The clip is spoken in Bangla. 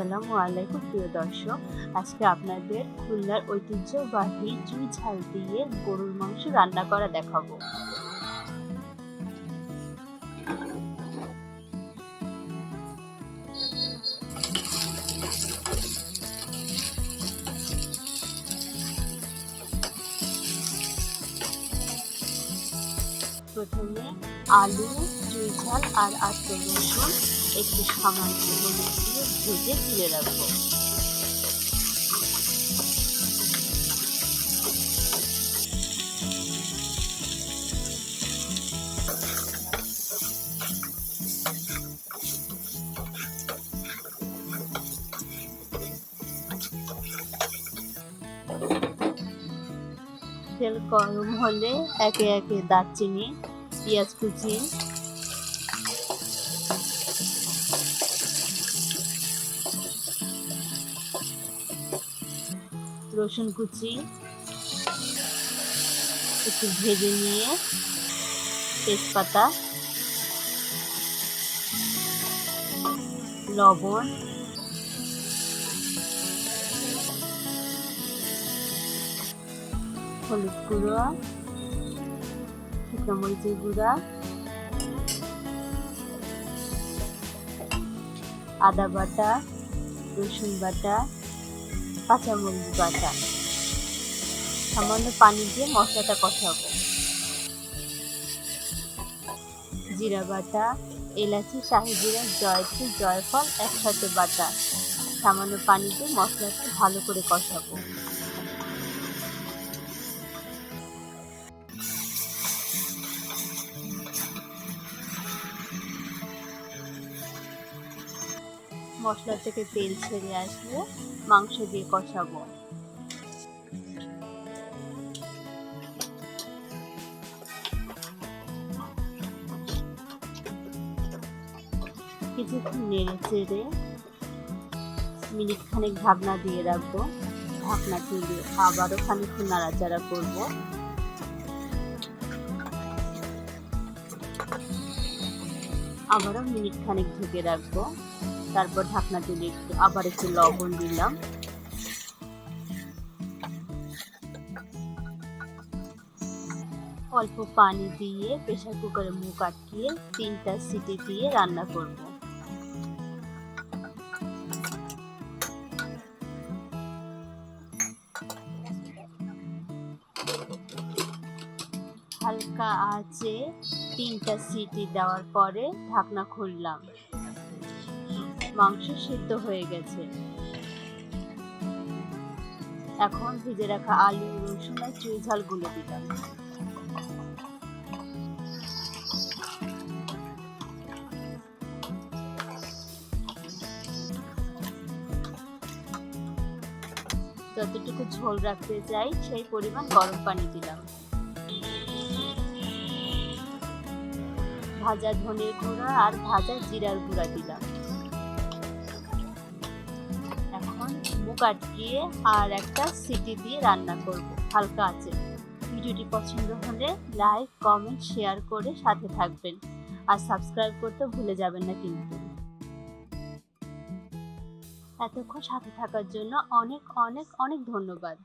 আসসালামু আলাইকুম, প্রিয় দর্শক। আজকে আপনাদের খুলনার ঐতিহ্যবাহী চুই ঝাল দিয়ে গরুর মাংস রান্না করা দেখাবো। প্রথমে আলু চুই ঝাল আর আস্ত রসুন একটু সামান্য দিয়ে ভেজে তুলে রাখব। তেল গরম হলে একে একে দারচিনি পেঁয়াজ কুচি রসুন কুচি, একটু ভেজে নিয়ে তেজপাতা, লবণ, হলুদ গুঁড়ো, শুকনো মরিচের গুঁড়া, আদা বাটা, রসুন বাটা কাঁচামরিচ বাটা। সামান্য পানি দিয়ে মশলাটা কষাবো। জিরা বাটা, এলাচি, শাহি জিরা জয়ত্রী জয়ফল, একসাথে বাটা। সামান্য পানি দিয়ে মশলাটা ভালো করে কষাবো। মশলা থেকে তেল ছেড়ে আসলে মাংস দিয়ে কষাবো। কিছুক্ষণ নেড়ে চেড়ে মিনিট খানেক ঢাকনা দিয়ে রাখব। ঢাকনা তুলে আবারও খানিকক্ষণ নাড়াচাড়া করব। আবারও মিনিট খানেক ঢেকে রাখব। তারপর ঢাকনা তুলে একটু আবার একটু লবণ দিলাম। অল্প পানি দিয়ে প্রেসার কুকারে মুখ আটকিয়ে তিনটা সিটি দিয়ে রান্না করব। হালকা আঁচে তিনটা সিটি দেওয়ার পরে ঢাকনা খুললাম। মাংস সিদ্ধ হয়ে গেছে। এখন ভিজে রাখা আলু, রসুন আর চুই ঝালগুলো দিলাম। যতটুকু ঝোল রাখতে চাই, সেই পরিমাণ গরম পানি দিলাম। ভাজা ধনের গুঁড়া আর ভাজা জিরার গুঁড়া দিলাম। আটকিয়ে আর একটা সিটি দিয়ে রান্না করব। হালকা আছে ভিডিওটি পছন্দ হলে লাইক, কমেন্ট, শেয়ার করে সাথে থাকবেন। আর সাবস্ক্রাইব করতে ভুলে যাবেন না কিন্তু। এতক্ষণ সাথে থাকার জন্য অনেক অনেক অনেক ধন্যবাদ।